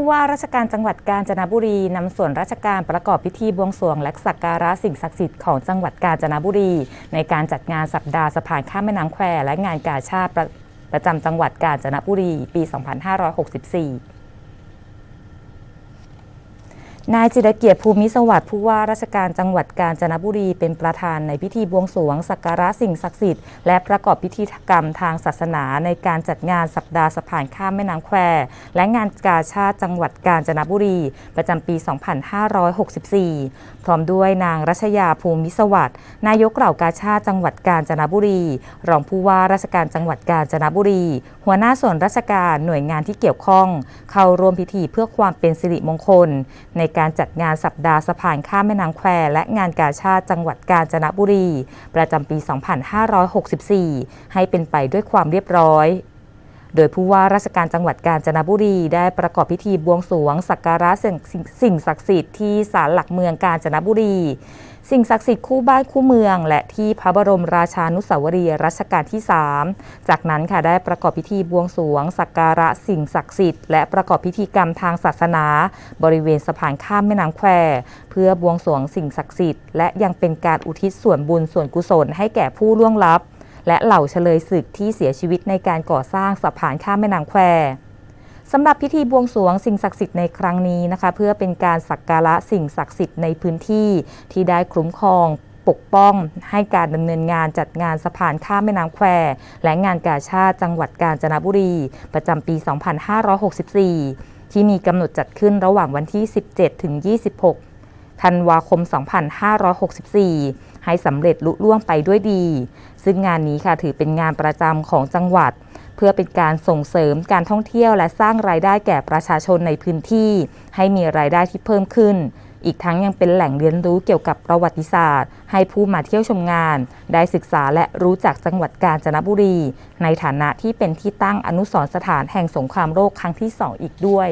ู้ว่าราชการจังหวัดกาญจนบุรีนำส่วนราชการประกอบพิธีบวงสรวงและสักการะสิ่งศักดิ์สิทธิ์ของจังหวัดกาญจนบุรี ในการจัดงานสัปดาห์สะพานข้ามแม่น้ำแควและงานกาชาติประประจำจังหวัดกาญจนบุรี ปี 2564 นายจิรเกียรติภูมิสวัสดิ์ผู้ว่าราชการจังหวัดกาญจนบุรีเป็นประธานในพิธีบวงสรวงสักการะสิ่งศักดิ์สิทธิ์และประกอบพิธีกรรมทางศาสนาในการจัดงานสัปดาห์สะพานข้ามแม่น้ำแคว และงานกาชาติจังหวัดกาญจนบุรี ประจำปี 2564 พร้อมด้วยนางรัชยาภูมิสวัสดิ์นายกเหล่ากาชาติจังหวัดกาญจนบุรี รองผู้ว่าราชการจังหวัดกาญจนบุรี หัวหน้าส่วนราชการหน่วยงานที่เกี่ยวข้อง เข้าร่วมพิธีเพื่อความเป็นสิริมงคลในการการจัดงานสัปดาห์สะพานข้ามแม่น้ำแควและงานกาชาติจังหวัดกาญจนบุรี ประจำปี 2564 ให้เป็นไปด้วยความเรียบร้อย โดยผู้ว่าราชการจังหวัดกาญจนบุรี ได้ประกอบพิธีบวงสรวงสักการะสิ่งสิ่งศักดิ์สิทธิ์ที่ศาลหลักเมืองกาญจนบุรี สิ่งศักดิ์สิทธิ์คู่บ้านคู่เมือง และที่พระบรมราชานุสาวรีย์รัชกาลที่ 3 จากนั้นค่ะได้ประกอบพิธีบวงสรวงสักการะสิ่งศักดิ์สิทธิ์และประกอบพิธีกรรมทางศาสนา บริเวณสะพานข้ามแม่น้ำแควเพื่อบวงสรวงสิ่งศักดิ์สิทธิ์และยังเป็นการอุทิศส่วนบุญส่วนกุศลให้แก่ผู้ล่วงลับ และเหล่าเฉลยศึกที่เสียชีวิตในการก่อสร้างสะพานข้ามแม่น้ำแควสำหรับพิธีบวงสรวงสิ่งศักดิ์สิทธิ์ในครั้งนี้นะคะ เพื่อเป็นการสักการะสิ่งศักดิ์สิทธิ์ในพื้นที่ที่ได้คุ้มครองปกป้องให้การดำเนินงานจัดงานสะพานข้ามแม่น้ำแควและงานกาชาติจังหวัดกาญจนบุรี ประจำปี 2564 ที่มีกำหนดจัดขึ้นระหว่างวันที่ 17 ถึง 26 ธันวาคม 2564 ให้สำเร็จลุล่วงไปด้วยดี ซึ่งงานนี้ค่ะถือเป็นงานประจำของจังหวัด เพื่อเป็นการส่งเสริมการท่องเที่ยวและสร้างรายได้แก่ประชาชนในพื้นที่ ให้มีรายได้ที่เพิ่มขึ้น อีกทั้งยังเป็นแหล่งเรียนรู้เกี่ยวกับประวัติศาสตร์ ให้ผู้มาเที่ยวชมงาน ได้ศึกษาและรู้จักจังหวัดกาญจนบุรี ในฐานะที่เป็นที่ตั้งอนุสรณ์สถานแห่งสงครามโลกครั้งที่2อีกด้วย